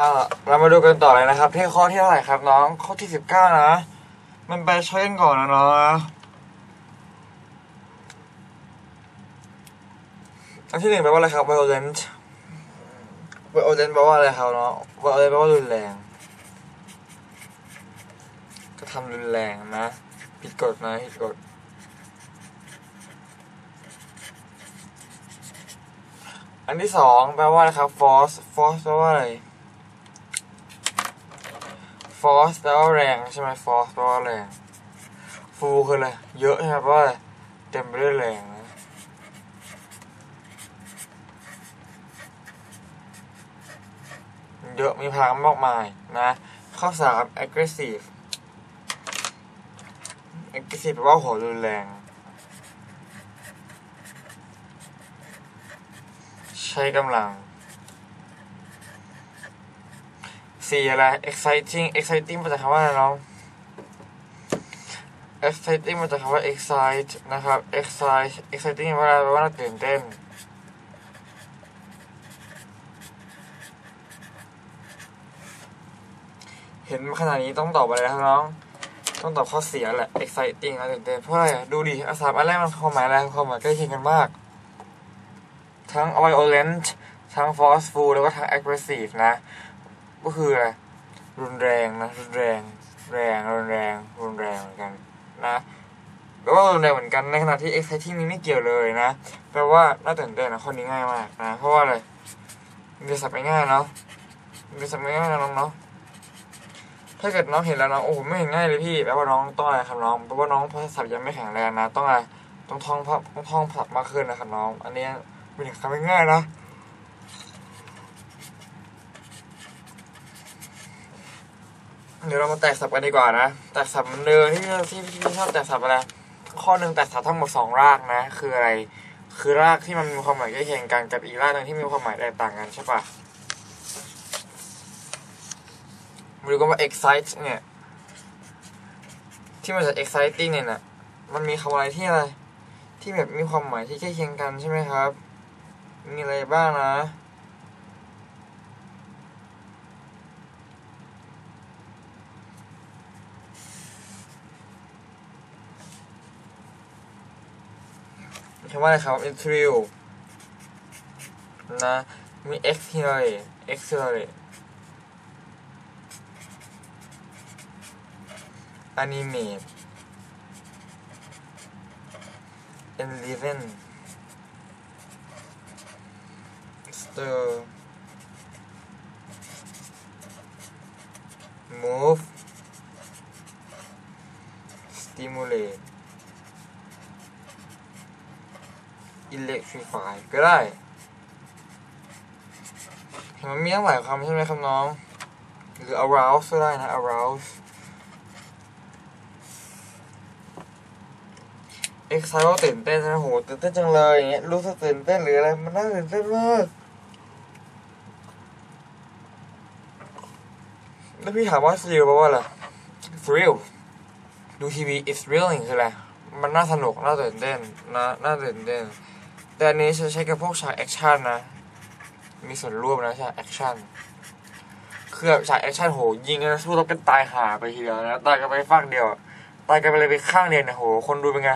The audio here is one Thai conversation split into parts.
อ่าเรามาดูกันต่อเลยนะครับ ที่ข้อที่เท่าไหร่ครับน้องข้อที่สิบเก้านะ มันไปใช้กันก่อนนะน้องนะอันที่หนึ่งแปลว่าอะไรครับ violent violent แปลว่าอะไรครับน้อง violent แปลว่ารุนแรงกระทำรุนแรงนะ ผิดกฎนะผิดกฎอันที่สองแปลว่าอะไรครับ force force แปลว่าอะไร force แปลว่าแรงใช่ไหม force แปลว่าแรง full คืออะไร เยอะใช่ไหมแปลว่าะเต็มไปด้วยแรงนะเยอะมีพลังมากมายนะ ข้อสาม aggressive aggressive แปลว่าโหรุนแรง ใช้กำลัง สี่อะไร exciting exciting มาจากคำว่าอะไรน้อง exciting มาจากคำว่า excite นะครับ excite exciting แปลว่าอะไรแปลว่าตื่นเต้นเห็นขนาดนี้ต้องตอบอะไรครับน้อง ต้องตอบข้อเสียแหละ exciting นะตื่นเต้นเพราะอะไรดูดิอาสามอันแรกมันความหมายอะไรความหมายใกล้เคียงกันมาก ทั้ง violent ทั้ง forceful แล้วก็ทั้ง aggressive นะ ก็คืออะไรรุนแรงนะรุนแรงแรงรุนแรงรุนแรงเหมือนกันนะแปลว่ารุนแรงเหมือนกันในขณะที่ exciting นี้ไม่เกี่ยวเลยนะแปลว่าน่าตื่นเต้นนะข้อนี้ง่ายมากนะเพราะว่าอะไรมันจะสับไปง่ายเนาะมันจะสับไปง่ายนะน้องเนาะถ้าเกิดน้องเห็นแล้วน้องโอ้โหไม่เห็นง่ายเลยพี่แปลว่าน้องต้องอะไรครับน้องแปลว่าน้องภาษาศัพท์ยังไม่แข็งแรงนะ ต้องอะไรต้องท่องพับต้องท่องศัพท์มากขึ้นนะครับน้อง อันนี้เป็นคำไม่ง่ายนะ เดี๋ยวเรามาแตกศัพท์กันดีกว่านะ แตกศัพท์เหมันเดิมที่ที่ที่ชอบแตกศัพท์อะไรข้อหนึ่งแตกศัพท์ทั้งหมดสองรากนะ คืออะไร คือรากที่มันมีความหมายใกล้เคียงกันกับอีกรากหนึงที่มีความหมายแตกต่างกันใช่ปะมาดูกันว่า excite เนี่ย ที่มาจาก exciting เนี่ยนะมันมีคำอะไรที่อะไร ที่แบบมีความหมายที่ใกล้เคียงกันใช่ไหมครับ มีอะไรบ้างนะ คำว่าอะไรครับ interview นะ มี accelerate accelerate animate enliven stir move stimulate electrify ก็ได้เห็นมันมีตั้งหลายคำใช่ไหมครับน้อง หรือ arouse ก็ได้นะ arouse excite ว่าตื่นเต้นใช่ไหมโหตื่นเต้นจังเลยอย่างเงี้ยรู้สึกตื่นเต้นหรืออะไรมันน่าตื่นเต้นมากแล้วพี่ถามว่า thrill แปลว่าอะไร thrill ดูทีวี it's thrilling คืออะไรมันน่าสนุก น่าตื่นเต้นนะน่าตื่นเต้น แต่อันนี้จะใช้กับพวกฉากแอคชั่นนะ มีส่วนร่วมนะฉากแอคชั่นคือแบบฉากแอคชั่นโหยิงกันสู้รบกันตายห่าไปทีเดียวนะตายกันไปฝั่งเดียวตายกันไปเลยไปข้างเดียวนี่ยโห คนดูเป็นไง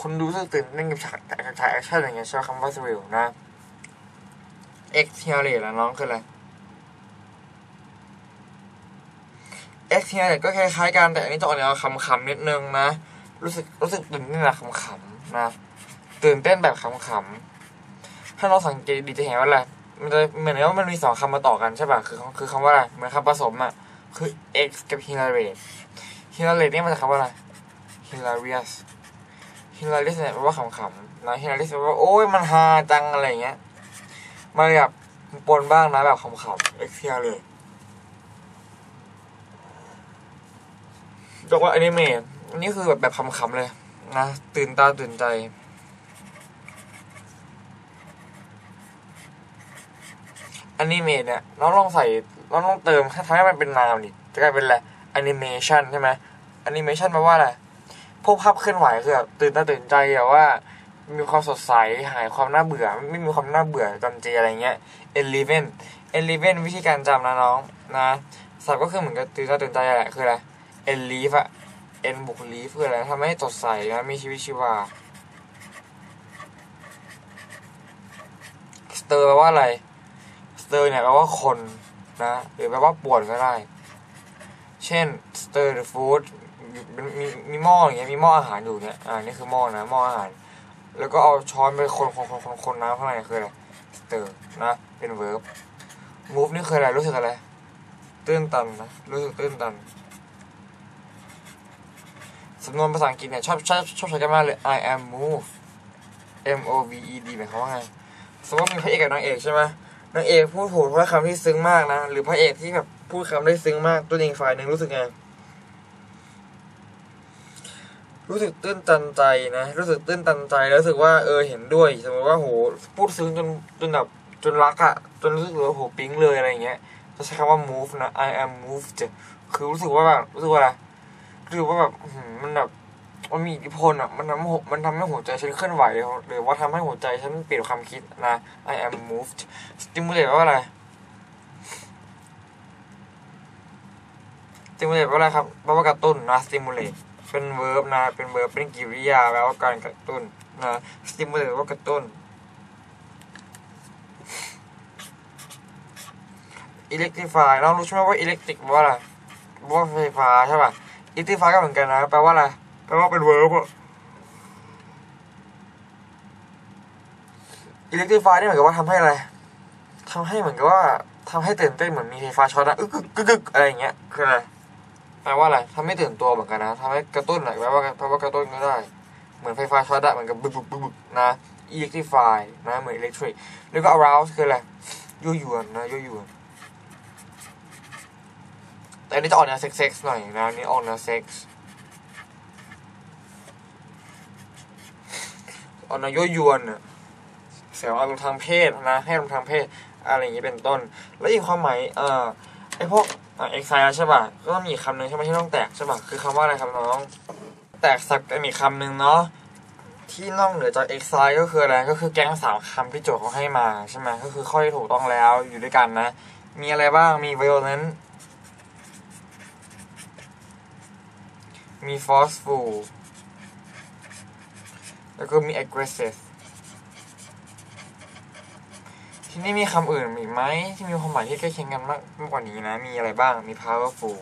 คนดูสึกตื่นเต้นกับฉากฉากแอคชั่นอย่างเงี้ยใช้คำว่า thrill นะ X เทียร์เล้วน้องคืออะไร X เทียร์เรก็คล้ายๆกันแต่อันนี้จะออกแนวขำๆนิดนึงนะ รู้สึกรู้สึกตื่นเต้นแบบขำๆนะ ตื่นเต้นแบบขำๆถ้าเราสังเกตดีจะเห็นว่าอะไรมันจะเหมือนว่ามันมีสองคำมาต่อกันใช่ป่ะคือคือคำว่าอะไรเหมือนคำผสมอะคือ X กับ hilarious hilarious นี่มาจากคำว่าอะไร hilarious hilarious เนี่ยแปลว่าขำๆนะ hilarious แปลว่าโอ้ยมันฮาจังอะไรเงี้ยมาแบบปนบ้างนะแบบขำๆ X hilarious บอกว่าอนิเมะอันนี้คือแบบแบบขำๆเลยนะ ตื่นตาตื่นใจ อนิเมะเนี่ยเราลองใส่เราลองเติมทำให้มันเป็นนามดิจะกลายเป็นอะไรแอนิเมชันใช่ไหมแอนิเมชันแปลว่าอะไรพวกภาพเคลื่อนไหวคือแบบตื่นตาตื่นใจอะว่า มีความสดใสหายความน่าเบื่อ ไม่มีความน่าเบื่อจำเจอะไรเงี้ย e l e v e n eleven วิธีการจำนะน้องนะศัพท์ก็คือเหมือนกับตื่นตาตื่นใจแหละคืออะไร en leaf อะ en บวก leaf คืออะไรทำให้สดใสนะมีชีวิตชีวา stir แปลว่าอะไร stir เนี่ยแปลว่าคนนะหรือแปลว่าปวนก็ได้ เช่น stir the food มีมีมีหม้ออย่างเงี้ยมีหม้ออาหารอยู่เนี่ยอ่านี่คือหม้อนะหม้ออาหาร แล้วก็เอาช้อนไปคนคนคนคนคนน้ำข้างในคืออะไร stir นะเป็น verb move นี่คืออะไรรู้สึกอะไรตื้นตันนะรู้สึกตื้นตันสำนวนภาษาอังกฤษเนี่ยชอบชอบชอบใช้กันมากเลย I am move M O V E D หมายความว่าไงสมมติมีพระเอกกับนางเอกใช่ไหม นางเอกพูดถูกถ้อยคำที่ซึ้งมากนะ หรือพระเอกที่แบบพูดคำได้ซึ้งมากตัวเองฝ่ายหนึ่งรู้สึกไงรู้สึกตื้นตันใจนะ รู้สึกตื้นตันใจแล้วรู้สึกว่าเออเห็นด้วย สมมติว่าโหพูดซึ้งจนจนแบบจนรักอะจนรู้สึกว่าโหปิ๊งเลยอะไรอย่างเงี้ยจะใช้คำว่า move นะ I am moved คือรู้สึกว่าแบบรู้สึกว่าอะไรรู้สึกว่าแบบมันแบบ มันมีอิทธิพลอะมันทำให้หัวมันทำให้หัวใจฉันเคลื่อนไหวหรือว่าทำให้หัวใจฉันเปลี่ยนความคิดนะ I am moved stimulate แปลว่าอะไร stimulate แปลว่าอะไรครับแปลว่ากระตุ้นนะ stimulate เป็น verb นะ เป็น verb เป็นกริยาแปลว่าการกระตุ้นนะ stimulate แปลว่ากระตุ้น electrify เรารู้ใช่ไหมว่า electric แปลว่าอะไรแปลว่าไฟฟ้าใช่ป่ะ electrify ก็เหมือนกันนะแปลว่าอะไร แปลว่าเป็น verb อะ electrify นี่เหมือนกับว่าทำให้อะไรทำให้เหมือนกับว่าทำให้ตื่นเต้นเหมือนมีไฟฟ้าช็อตอะอึกกึกกึกกึกอะไรอย่างเงี้ยคืออะไรแปลว่าอะไรทำให้ตื่นตัวเหมือนกันนะทำให้กระตุ้นอะแปลว่าแปลว่ากระตุ้นก็ได้ เหมือนไฟฟ้าช็อตอะเหมือนกับบึกบึกบึกบึกนะ electrify นะเหมือน electric แล้วก็ arouse คืออะไรยั่วยวนนะยั่วยวนแต่อันนี้จะออกแนวเซ็กซ็กหน่อยนะอันนี่ออกแนวเซ็กส์ ออกแนวยั่วยวนเสียอารมณ์ทางเพศนะให้อารมณ์ทางเพศอะไรอย่างนี้เป็นต้น แล้วอีกความหมายเอ่อไอพวกเอ็กไซใช่ป่ะก็ต้องมีคำหนึ่งใช่ไหมที่ต้องแตกใช่ป่ะคือคำว่าอะไรครับน้อง แตกสักกันอีคำหนึ่งเนาะที่นอกเหนือจาก e x i ก็คืออะไรก็คือแก๊งสามคำที่โจทย์เขาให้มาใช่ไหมก็คือข้อที่ถูกต้องแล้วอยู่ด้วยกันนะ มีอะไรบ้างมี violent มี forceful แล้วก็มี aggressive ที่นี่มีคำอื่นอีกไหมที่มีความหมายที่ใกล้เคียงกันมากมากกว่านี้นะ มีอะไรบ้าง มี powerful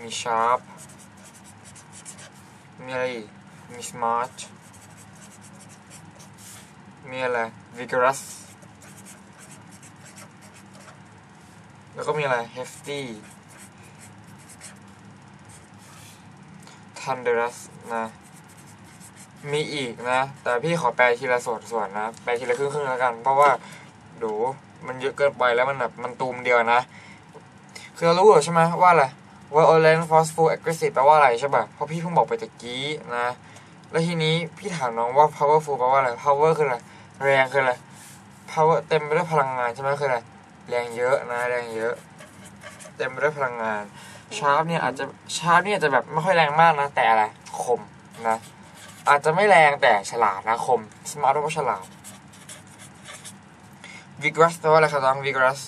มี sharp มีอะไรมี smart มีอะไร vigorous แล้วก็มีอะไร hefty thunderous นะ มีอีกนะ แต่พี่ขอแปลทีละส่วนส่วนนะ แปลทีละครึ่งครึ่งๆแล้วกัน เพราะว่าดูมันเยอะเกินไปแล้วมันแบบมันตูมเดียวนะ คือเรารู้อยู่ใช่ไหมว่าอะไร violent forceful aggressive แปลว่าอะไรใช่ป่ะ เพราะพี่เพิ่งบอกไปตะกี้นะ แล้วทีนี้พี่ถามน้องว่า powerful แปลว่าอะไร power คืออะไร แรงคืออะไร power เต็มไปด้วยพลังงานใช่ไหมคืออะไร แรงเยอะนะ แรงเยอะ เต็มไปด้วยพลังงาน ชาร์ปเนี่ยอาจจะชาร์ปเนี่ยจะแบบไม่ค่อยแรงมากนะแต่อะไรคมนะอาจจะไม่แรงแต่ฉลาดนะคม smart แปลว่าฉลาด vigorous แปลว่าอะไรครับน้อง vigorous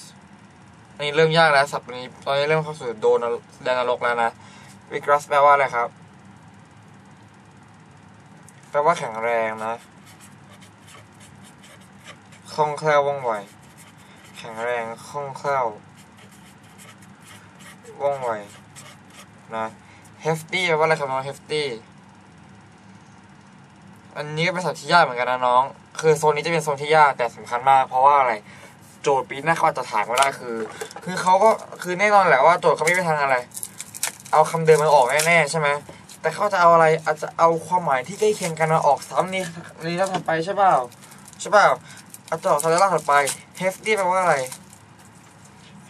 อันนี้เริ่มยากแล้วสับนี้ตอนนี้เริ่มเข้าสู่โดนแดนนรกแล้วนะ vigorous แปลว่าอะไรครับแปลว่าแข็งแรงนะคล่องแคล่วว่องไวแข็งแรงคล่องแคล่ว ว่องไวนะ hefty แปลว่าอะไรครับน้อง hefty อันนี้ก็เป็นสัตว์ที่ยากเหมือนกันนะน้อง คือโซนนี้จะเป็นโซนที่ยากแต่สำคัญมาก เพราะว่าอะไร โจทย์ปีหน้าเขาอาจจะถามก็ได้คือ คือเขาก็คือแน่นอนแหละว่าโจทย์เขาไม่ไปทางอะไร เอาคำเดิมมาออกแน่ๆใช่ไหมแต่เขาจะเอาอะไรอาจจะเอาความหมายที่ใกล้เคียงกันมาออกซ้ำนี่นี่แล้ถัดไปใช่เปล่าใช่เปล่าอาจจะออกซ้ำแล้วถัดไป hefty แปลว่าอะไร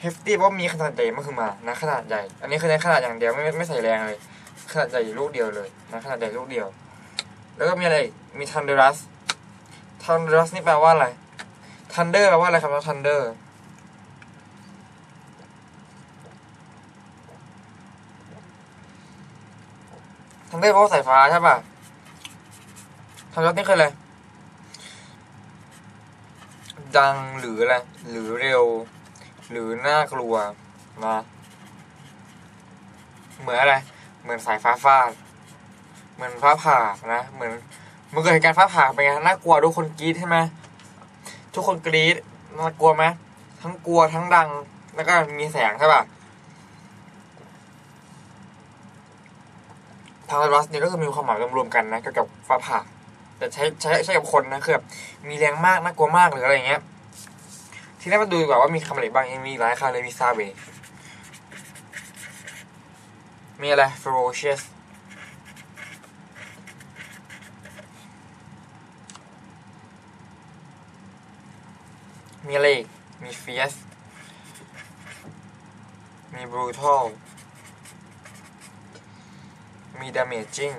hefty แปลว่ามีขนาดใหญ่มากขึ้นมานะขนาดใหญ่ อันนี้คือในขนาดอย่างเดียวไม่ไม่ใส่แรงเลย ขนาดใหญ่ลูกเดียวเลยนะขนาดใหญ่ลูกเดียว แล้วก็มีอะไรมี thunderous thunderous นี่แปลว่าอะไร thunder แปลว่าอะไรครับน้อง thunder thunder แปลว่าสายฟ้าใช่ป่ะ thunderous นี่คืออะไรจังหรืออะไรหรือเร็ว หรือน่ากลัวนะเหมือนอะไร เหมือนสายฟ้าฟาดเหมือนฟ้าผ่านะ เหมือนเมื่อเกิดเหตุการณ์ฟ้าผ่าเป็นไงน่ากลัวทุกคนกรี๊ดใช่ไหมทุกคนกรี๊ดน่ากลัวไหมทั้งกลัวทั้งดัง แล้วก็มีแสงใช่ป่ะทางไวรัสเนี่ยก็คือมีความหมายรวมๆกันนะเกี่ยวกับฟ้าผ่า แต่ใช้ใช้ใช้กับคนนะคือแบบมีแรงมากน่ากลัวมากหรืออะไรเงี้ย ทีนี้มาดูดีกว่าว่ามีคำอะไรบ้างยังมีหลายคำเลยมีซาเวมีอะไร ferocious มีอะไรอีกมี fierce มี brutal มี damaging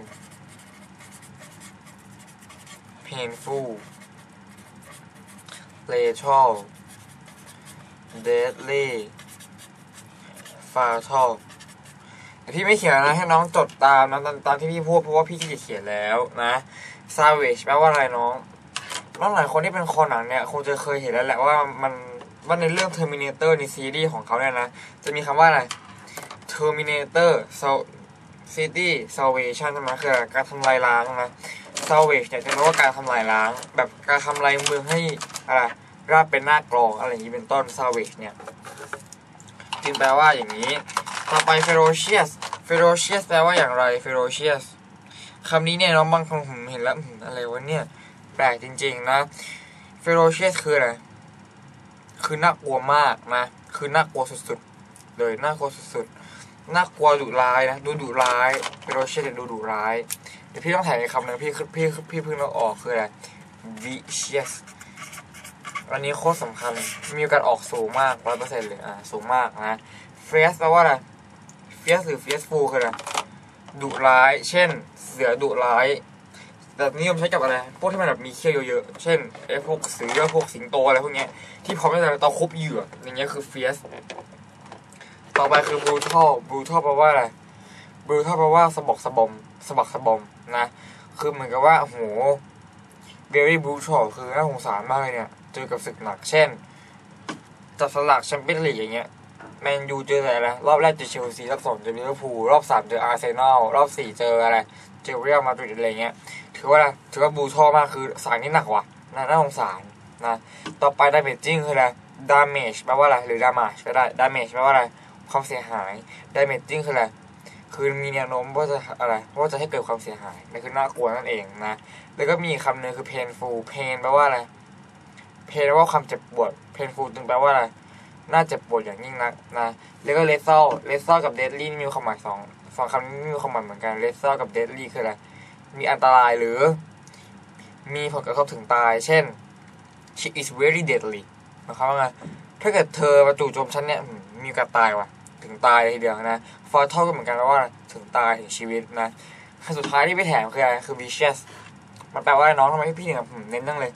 painful lethal deadly fatal แต่พี่ไม่เขียนนะให้น้องจดตามนะตามตามที่พี่พูดเพราะว่าพี่ขี้เกียจเขียนแล้วนะ savage แปลว่าอะไรน้องน้องหลายคนที่เป็นคอหนังเนี่ยคงจะเคยเห็นแล้วแหละว่ามันว่าในเรื่อง Terminator ในซีรีส์ของเขาเนี่ยนะ จะมีคำว่าอะไร Terminator City Salvation ใช่ไหมคือการทำลายล้างนะ Salvage เนี่ยจะแปลว่าการทำลายล้าง แบบการทำลายเมืองให้อะไร ราบเป็นหน้ากรองอะไรอย่างนี้เป็นต้น Salvage เนี่ยจึงแปลว่าอย่างนี้ ต่อไป ferocious ferocious แปลว่าอย่างไร ferocious คำนี้เนี่ยน้องบางคนผมเห็นแล้วอืมอะไรวะเนี่ย แปลกจริง ๆ นะ ferocious คืออะไร คือน่ากลัวมากนะ คือน่ากลัวสุดๆ เลยน่ากลัวสุดๆ น่ากลัวดุร้ายนะ ดูดุร้าย ferocious เนี่ยดูดุร้าย เดี๋ยวพี่ต้องถ่ายในคำหนึงพี่พี่พี่เพิ่งเราออกคืออะไร vicious อันนี้โคตรสำคัญ มีโอกาสออกสูงมากร้อยเปอร์เซ็นต์เลย อ่า สูงมากนะ fierce แปลว่าอะไร fierce หรือ fearful คืออะไร ดุร้าย เช่น เสือดุร้ายแต่นิยมใช้กับอะไร พวกที่มันแบบมีเขี้ยวเยอะๆ เช่นไอ้พวกเสือ พวกสิงโตอะไรพวกเนี้ย ที่พร้อมที่จะต่อคบเหยื่อ อย่างเงี้ยคือ fierce ต่อไปคือ brutal brutal แปลว่าอะไร brutal แปลว่าสะบอกสะบอมสะบักสะบอมนะ คือเหมือนกับว่าโอ้โห very brutal คือน่าสงสารมากเลยเนี่ย เจอกับศึกหนัก เช่นจับสลากแชมเปี้ยนลีกอย่างเงี้ยแมนยูเจออะไรรอบแรกเจอเชลซีรอบสองเจอลิเวอร์พูลรอบสามเจออาร์เซนอลรอบสี่เจออะไรเจอเรียลมาดริดอะไรเงี้ยถือว่าอะไรถือว่าบูชอมากคือสายนี้หนักว่ะน่าน่าสงสารนะต่อไป damaging คืออะไร damage แปลว่าอะไรหรือ damage ก็ได้ damage แปลว่าอะไรความเสียหาย damaging คืออะไรคือมีแนวโน้มว่าจะอะไรว่าจะให้เกิดความเสียหายนั่นคือน่ากลัวนั่นเองนะแล้วก็มีคำหนึ่งคือ painful pain แปลว่าอะไร pain แปลว่าความเจ็บปวด painful จึงแปลว่าอะไรน่าเจ็บปวดอย่างยิ่งนักนะแล้วก็ lethal lethal กับ deadly นี่มีความหมายสองสองคำนี้มีความหมายเหมือนกัน lethal กับ deadly คืออะไรมีอันตรายหรือ มีผลกระทบถึงตาย เช่น she is very deadly หมายความว่าไงถ้าเกิดเธอมาจู่โจมฉันเนี่ยมีโอกาสตายว่ะ ถึงตายเลยทีเดียวนะ fatal ก็เหมือนกันว่าถึงตายถึงชีวิตนะคำสุดท้ายที่พี่แถมคืออะไรคือ vicious มันแปลว่าน้องทำไมพี่ถึงแบบอืมเน้นนั่งเลย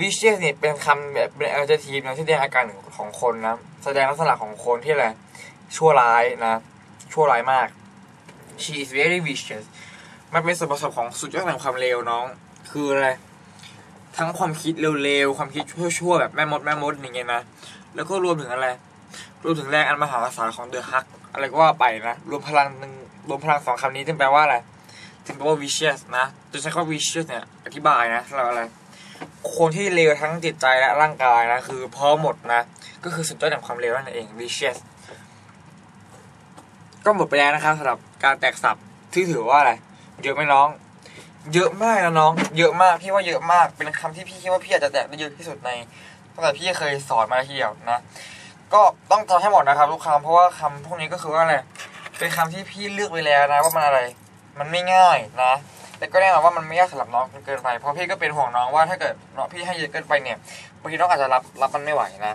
vicious เนี่ยเป็นคำแบบเป็น adjective นะที่แสดงอาการของคนนะ แสดงลักษณะของคนที่อะไรชั่วร้ายนะ ชั่วร้ายมาก she is very vicious มันเป็นส่วนผสมของสุดยอดแห่งความเลวน้อง คืออะไรทั้งความคิดเร็วๆ ความคิดชั่วๆ แบบแม่มดแม่มดอย่างเงี้ยนะ แล้วก็รวมถึงอะไร รวมถึงแรงอันมหาศาลของเดอะฮัก อะไรก็ว่าไปนะ รวมพลังหนึ่งรวมพลังสองคำนี้จึงแปลว่าอะไร จึงแปลว่า vicious นะจะใช้คำว่า vicious เนี่ย อธิบายนะสำหรับอะไร คนที่เลวทั้งจิตใจและร่างกายนะคือพร้อมหมดนะก็คือสุดยอดแห่งความเลวนั่นเอง vicious ก็หมดไปแล้วนะครับสำหรับการแตกสับที่ถือว่าอะไรเยอะไหมน้อง เยอะมากนะน้อง เยอะมากพี่ว่าเยอะมากเป็นคำที่พี่คิดว่าพี่อาจจะแตกได้เยอะที่สุดในตั้งแต่พี่เคยสอนมาทีเดียวนะก็ต้องจำให้หมดนะครับทุกคำเพราะว่าคำพวกนี้ก็คือว่าอะไรเป็นคำที่พี่เลือกไว้แล้วนะว่ามันอะไร มันไม่ง่ายนะ แต่ก็แน่นอนว่ามันไม่ยากสำหรับน้องจนเกินไป เพราะพี่ก็เป็นห่วงน้องว่าถ้าเกิดน้องพี่ให้เยอะเกินไปเนี่ยบางทีน้องอาจจะรับรับมันไม่ไหวนะ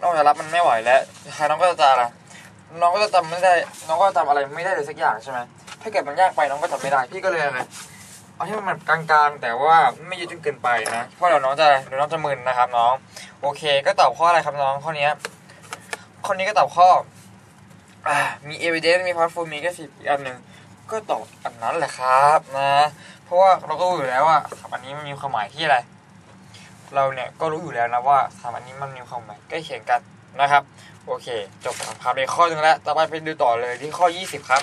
น้องจะรับมันไม่ไหวแล้วสุดท้ายน้องก็จะอะไรน้องก็จะจำไม่ได้น้องก็จำอะไรไม่ได้เลยสักอย่างใช่ไหมถ้าเกิดมันยากไปน้องก็จำไม่ได้พี่ก็เลยอะไรเอาที่มันแบบกลางๆ แต่ว่าไม่เยอะจนเกินไปนะเพราะเดี๋ยวน้องจะเดี๋ยวน้องจะมึนนะครับ น้อง โอเค ก็ตอบข้ออะไรครับน้องข้อนี้ข้อนี้ก็ตอบข้ออมี evidence มี p o w e r f u มีแค่สิบอีกอันหนึ่ง ก็ตอบอันนั้นแหละครับนะ เพราะว่าเราก็รู้อยู่แล้วว่าคำอันนี้มันมีความหมายที่อะไร เราเนี่ยก็รู้อยู่แล้วนะว่าคำอันนี้มันมีความหมายใกล้เคียงกันนะครับ โอเค จบสามคำในข้อหนึ่งแล้ว ต่อไปไปดูต่อเลยที่ข้อ 20 ครับ